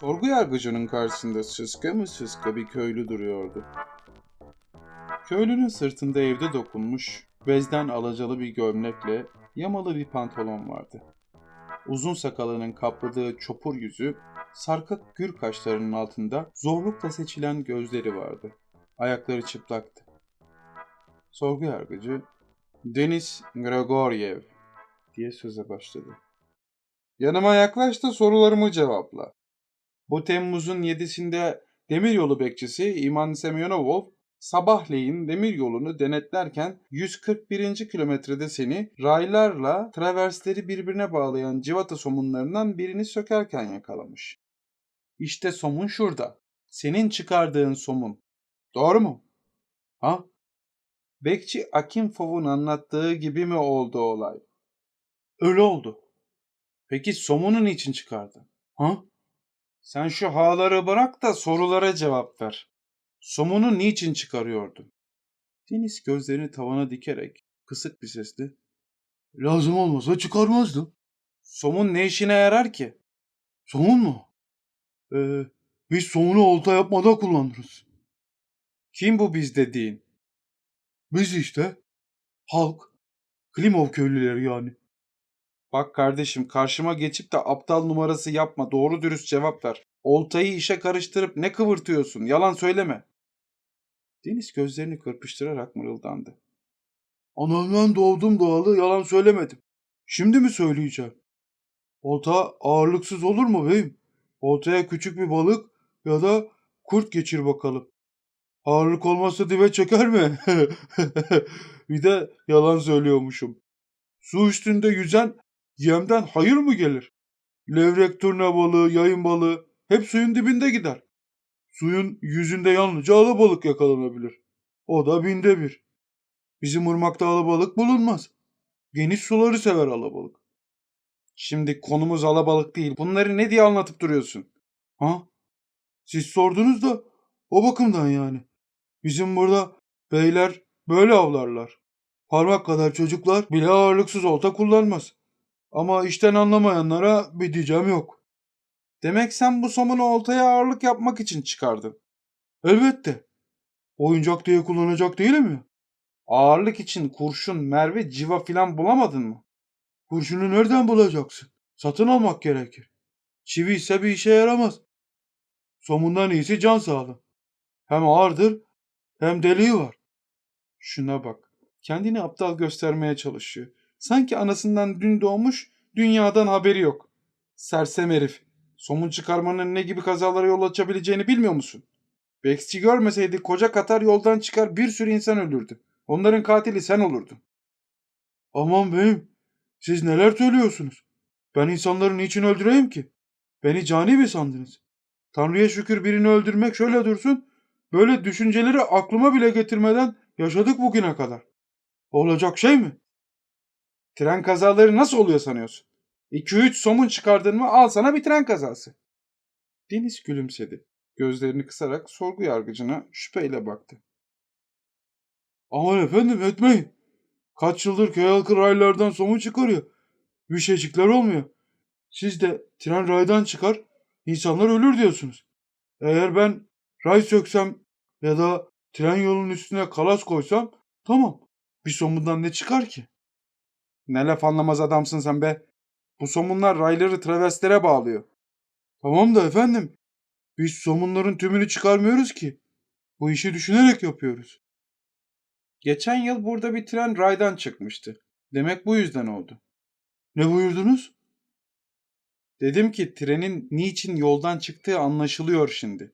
Sorgu yargıcının karşısında sıska mı sıska bir köylü duruyordu. Köylünün sırtında evde dokunmuş, bezden alacalı bir gömlekle yamalı bir pantolon vardı. Uzun sakalının kapladığı çopur yüzü, sarkık gür kaşlarının altında zorlukla seçilen gözleri vardı. Ayakları çıplaktı. Sorgu yargıcı, Denis Gregoryev diye söze başladı. Yanıma yaklaş da sorularımı cevapla. Bu Temmuz'un 7'sinde demiryolu bekçisi İman Semyonovov sabahleyin demiryolunu denetlerken 141. kilometrede seni raylarla traversleri birbirine bağlayan civata somunlarından birini sökerken yakalamış. İşte somun şurada. Senin çıkardığın somun. Doğru mu? Ha? Bekçi Akimfov'un anlattığı gibi mi oldu olay? Öyle oldu. Peki somunu niçin çıkardın? Ha? Sen şu haları bırak da sorulara cevap ver. Somunu niçin çıkarıyordun? Deniz gözlerini tavana dikerek kısık bir sesle Lazım olmasa çıkarmazdım. Somun ne işine yarar ki? Somun mu? Ee, biz somunu olta yapmada kullanırız. Kim bu biz dediğin? Biz işte. Halk. Klimov köylüleri yani. Bak kardeşim karşıma geçip de aptal numarası yapma. Doğru dürüst cevap ver. Oltayı işe karıştırıp ne kıvırtıyorsun? Yalan söyleme. Deniz gözlerini kırpıştırarak mırıldandı. Anamdan doğdum doğalı yalan söylemedim. Şimdi mi söyleyeceğim? Olta ağırlıksız olur mu beyim? Oltaya küçük bir balık ya da kurt geçir bakalım. Ağırlık olmazsa dibe çeker mi? bir de yalan söylüyormuşum. Su üstünde yüzen yemden hayır mı gelir? Levrek, turna balığı, yayın balığı hep suyun dibinde gider. Suyun yüzünde yalnızca alabalık yakalanabilir. O da binde bir. Bizim ırmakta alabalık bulunmaz. Geniş suları sever alabalık. Şimdi konumuz alabalık değil. Bunları ne diye anlatıp duruyorsun? Ha? Siz sordunuz da o bakımdan yani. Bizim burada beyler böyle avlarlar. Parmak kadar çocuklar bile ağırlıksız olta kullanmaz. Ama işten anlamayanlara bir diyeceğim yok. Demek sen bu somunu oltaya ağırlık yapmak için çıkardın. Elbette. Oyuncak diye kullanacak değilim ya. Ağırlık için kurşun, merve, civa filan bulamadın mı? Kurşunu nereden bulacaksın? Satın almak gerekir. Çivi ise bir işe yaramaz. Somundan iyisi can sağlığı. Hem ağırdır hem deliği var. Şuna bak. Kendini aptal göstermeye çalışıyor. Sanki anasından dün doğmuş, dünyadan haberi yok. Sersem herif. Somun çıkarmanın ne gibi kazalara yol açabileceğini bilmiyor musun? Bekçi görmeseydi koca Katar yoldan çıkar bir sürü insan ölürdü. Onların katili sen olurdun. Aman beyim, siz neler söylüyorsunuz? Ben insanları niçin öldüreyim ki? Beni cani mi sandınız? Tanrı'ya şükür birini öldürmek şöyle dursun, böyle düşünceleri aklıma bile getirmeden yaşadık bugüne kadar. Olacak şey mi? Tren kazaları nasıl oluyor sanıyorsun? 2-3 somun çıkardın mı al sana bir tren kazası. Deniz gülümsedi. Gözlerini kısarak sorgu yargıcına şüpheyle baktı. Aman efendim etmeyin. Kaç yıldır köy halkı raylardan somun çıkarıyor. Bir şeycikler olmuyor. Siz de tren raydan çıkar, insanlar ölür diyorsunuz. Eğer ben ray söksem ya da tren yolunun üstüne kalas koysam tamam. Bir somundan ne çıkar ki? Ne laf anlamaz adamsın sen be. Bu somunlar rayları traverslere bağlıyor. Tamam da efendim. Biz somunların tümünü çıkarmıyoruz ki. Bu işi düşünerek yapıyoruz. Geçen yıl burada bir tren raydan çıkmıştı. Demek bu yüzden oldu. Ne buyurdunuz? Dedim ki trenin niçin yoldan çıktığı anlaşılıyor şimdi.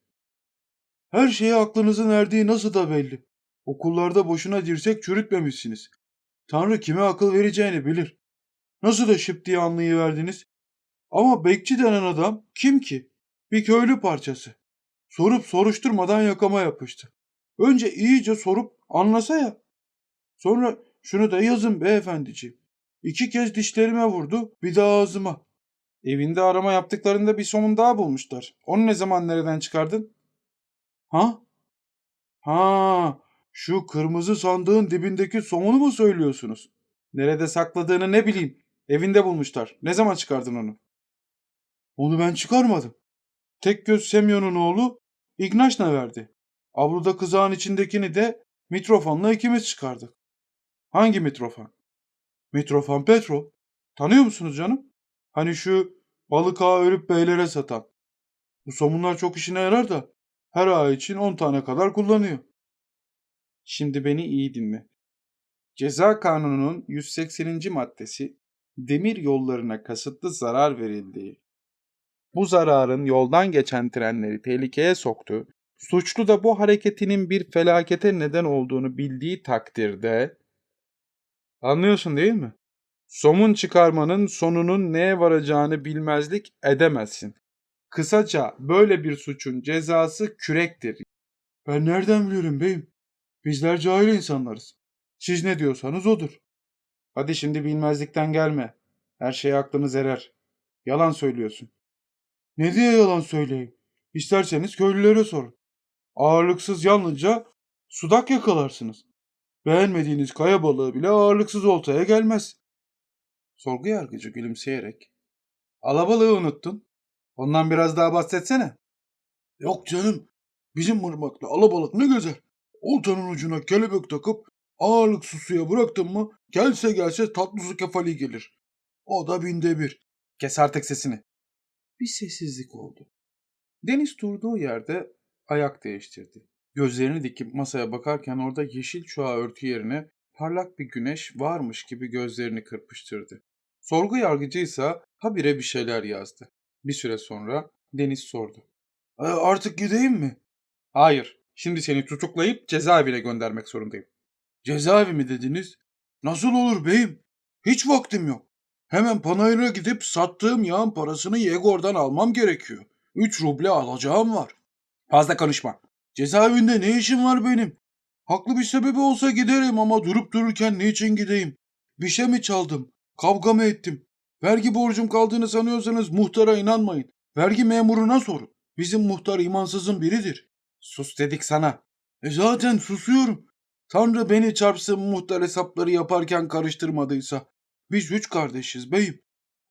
Her şeye aklınızın erdiği nasıl da belli. Okullarda boşuna dirsek çürütmemişsiniz. Tanrı kime akıl vereceğini bilir. Nasıl da şıp diye anlayıverdiniz. Ama bekçi denen adam kim ki? Bir köylü parçası. Sorup soruşturmadan yakama yapıştı. Önce iyice sorup anlasa ya. Sonra şunu da yazın beyefendiciğim. İki kez dişlerime vurdu, bir daha ağzıma. Evinde arama yaptıklarında bir somun daha bulmuşlar. Onu ne zaman nereden çıkardın? Ha? Ha, şu kırmızı sandığın dibindeki somunu mu söylüyorsunuz? Nerede sakladığını ne bileyim. Evinde bulmuşlar. Ne zaman çıkardın onu? Onu ben çıkarmadım. Tek göz Semyon'un oğlu İgnaş'na verdi. Avluda kızağın içindekini de Mitrofan'la ikimiz çıkardık. Hangi Mitrofan? Mitrofan Petro. Tanıyor musunuz canım? Hani şu balık ağı örüp beylere satan. Bu somunlar çok işine yarar da her ağ için 10 tane kadar kullanıyor. Şimdi beni iyi dinle. Ceza Kanunu'nun 180. maddesi demir yollarına kasıtlı zarar verildiği, bu zararın yoldan geçen trenleri tehlikeye soktuğu, suçlu da bu hareketinin bir felakete neden olduğunu bildiği takdirde anlıyorsun değil mi? Somun çıkarmanın sonunun neye varacağını bilmezlik edemezsin. Kısaca böyle bir suçun cezası kürektir. Ben nereden biliyorum beyim? Bizler cahil insanlarız. Siz ne diyorsanız odur. Hadi şimdi bilmezlikten gelme. Her şeye aklınız erer. Yalan söylüyorsun. Ne diye yalan söyleyeyim? İsterseniz köylülere sorun. Ağırlıksız yalnızca sudak yakalarsınız. Beğenmediğiniz kaya balığı bile ağırlıksız oltaya gelmez. Sorgu yargıcı gülümseyerek. Alabalığı unuttun. Ondan biraz daha bahsetsene. Yok canım. Bizim mırmakta alabalık ne güzel. Oltanın ucuna kelebek takıp ağırlıksız suya bıraktın mı gelse gelse tatlı su kefali gelir. O da binde bir. Kes artık sesini. Bir sessizlik oldu. Deniz durduğu yerde ayak değiştirdi. Gözlerini dikip masaya bakarken orada yeşil çuha örtü yerine parlak bir güneş varmış gibi gözlerini kırpıştırdı. Sorgu yargıcı ise habire bir şeyler yazdı. Bir süre sonra Deniz sordu. "E, artık gideyim mi? Hayır. Şimdi seni tutuklayıp cezaevine göndermek zorundayım. Cezaevi mi dediniz? Nasıl olur beyim? Hiç vaktim yok. Hemen panayır'a gidip sattığım yağın parasını Yegor'dan almam gerekiyor. Üç ruble alacağım var. Fazla konuşma. Cezaevinde ne işim var benim? Haklı bir sebebi olsa giderim ama durup dururken niçin gideyim? Bir şey mi çaldım? Kavga mı ettim? Vergi borcum kaldığını sanıyorsanız muhtara inanmayın. Vergi memuruna sorun. Bizim muhtar imansızın biridir. Sus dedik sana. E zaten susuyorum. Tanrı beni çarpsın muhtar hesapları yaparken karıştırmadıysa. Biz üç kardeşiz beyim.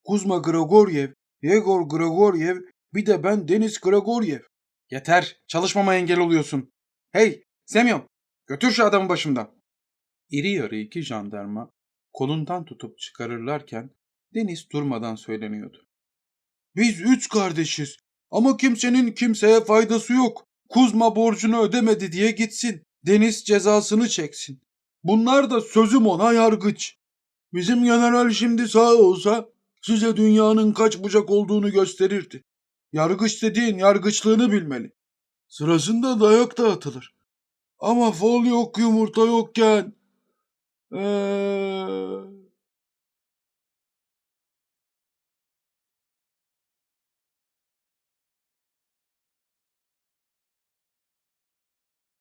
Kuzma Grigoryev, Yegor Grigoryev, bir de ben Deniz Grigoryev. Yeter, çalışmama engel oluyorsun. Hey, Semyon, götür şu adamı başımdan. İri yarı iki jandarma kolundan tutup çıkarırlarken Deniz durmadan söyleniyordu. Biz üç kardeşiz ama kimsenin kimseye faydası yok. Kuzma borcunu ödemedi diye gitsin. Deniz cezasını çeksin. Bunlar da sözüm ona yargıç. Bizim general şimdi sağ olsa size dünyanın kaç bucak olduğunu gösterirdi. Yargıç dediğin yargıçlığını bilmeli. Sırasında dayak da atılır. Ama fol yok yumurta yokken... Ee,